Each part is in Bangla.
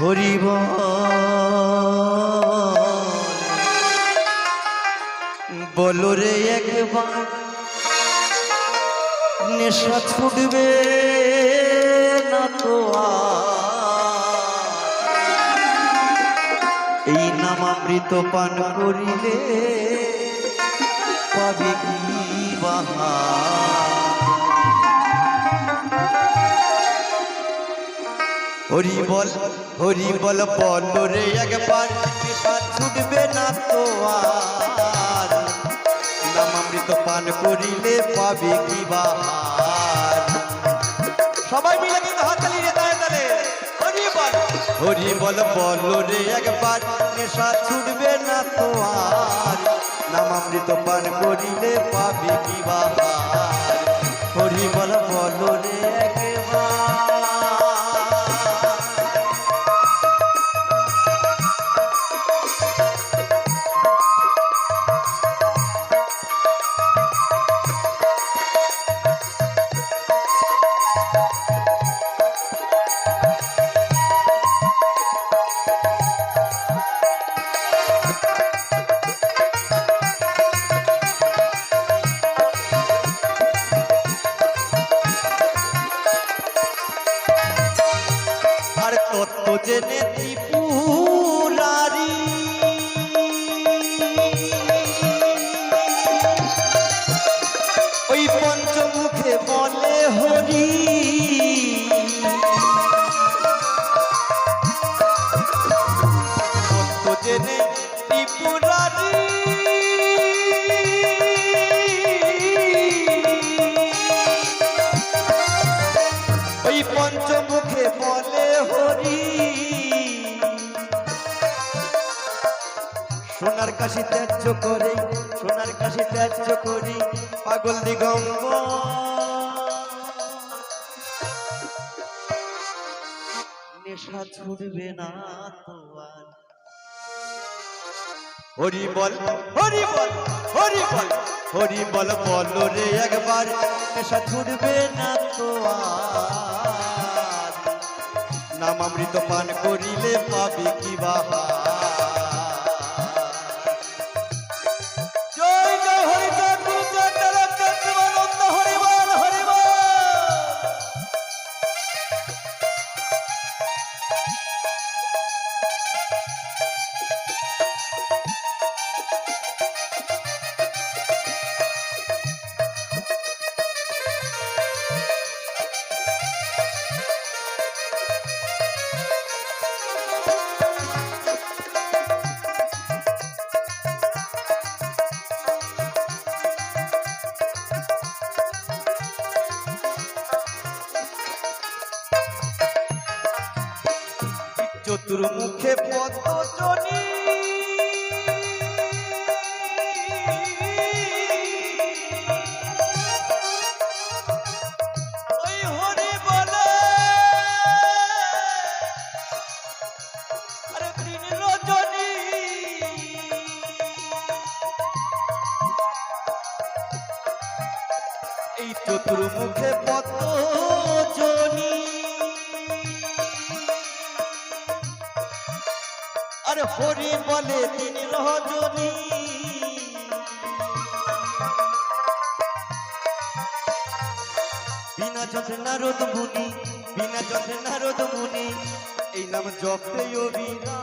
হরিব বলো রে একবার, নেশা ছুটবে না তো এই নামামৃত পান করিলে পাবে কি বাহার? হরি বল হরি বল বল রে একবার ছুটবে না তো আর। নামামৃত পান করিলে পাবে কি বাহার। সবাই মিলে কিন্তু হাততালি রে তালে তালে হরি বল হরি বল বল রে একবার, নেশা ছুটবে না তো আর। নামামৃত পান করিলে পাবে কি বাহার। জেনে সোনার কাশি ত্যায্য করে, সোনার কাশি ত্যায্য করি, পাগল দিগম্ব নেশা ছুটবে না তো আর। হরি বল হরি বল হরি বল হরি বল বল রে একবার, নেশা ছুটবে না তো নাম অমৃত পান করিলে পাবি কি বাহার। আরে দিন রজনী এই চতুর্মুখে পদ্মজনী হরি বলে দিন রজনী বিনা যত্নে নারদ মুনি, বিনা যত্নে নারদ মুনি, এই নাম জপে অবিরা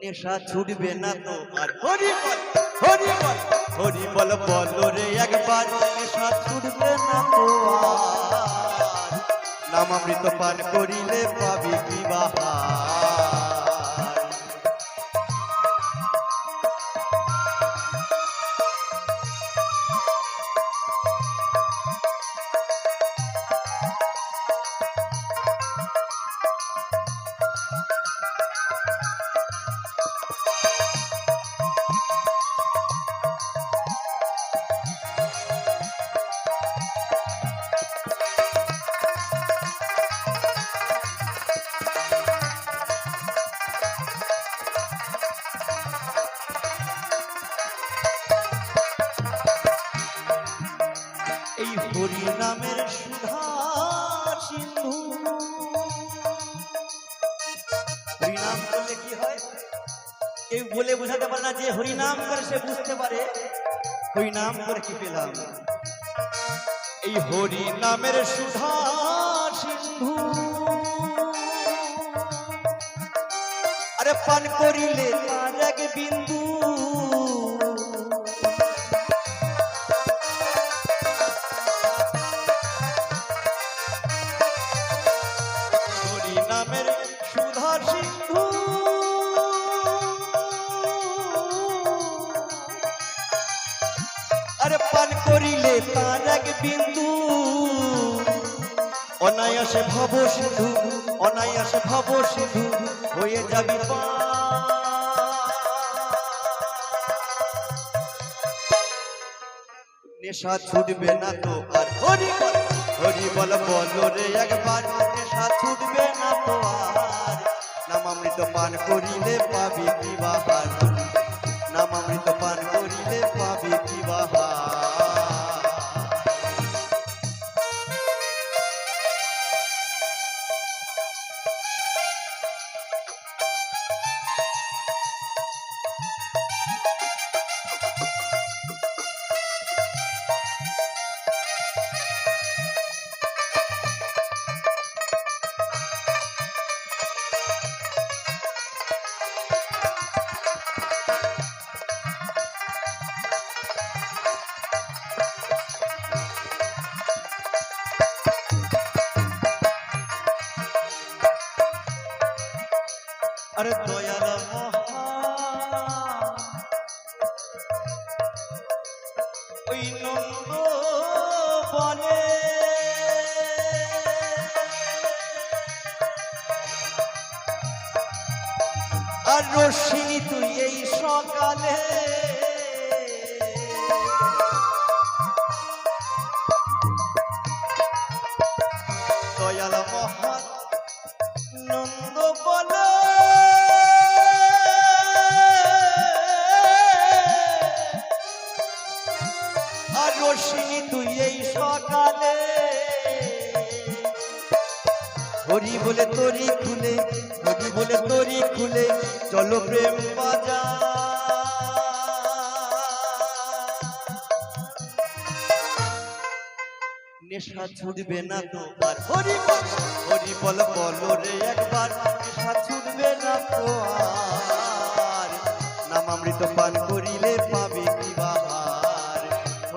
নেশা ছুটবে না তো আর। হরি বল হরি বল হরি বল বল রে একবার, নেশা ছুটবে নাম অমৃত পান করিলে পাবি কি হরিনাম করলে কি হয়? কেউ বলে বোঝাতে পারে না যে হরিনাম করে সে বুঝতে পারে। হরিনাম করে কি পেলাম? এই হরিনামের সুধা সিন্ধু। আরে পান করিলে বিন্দু। পান করিলে তার এক বিন্দু। অনায়াসে ভব সিন্ধু, অনায়াসে ভব সিন্ধু হয়ে যাবি নেশা ছুটবে না তো আর হরি হরি বল বলো রে একবার, নেশা ছুটবে না তো আর। পান করিলে পাবি কি আরে দয়াল ওই নন্দ বনে। আর রশ্মি তুই এই সকালে রশ্মি তুই এই সকালে। হরি বলে তরি খুলে হরি বলে তরি খুলে, চলো প্রেম বাজা নেশা ছুটবে না তো আর হরি বল হরি বল বলো রে একবার। নেশা ছুটবে না তো আর নাম অমৃত পান করিলে পাবে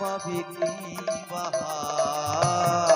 পাবে কি বাহার?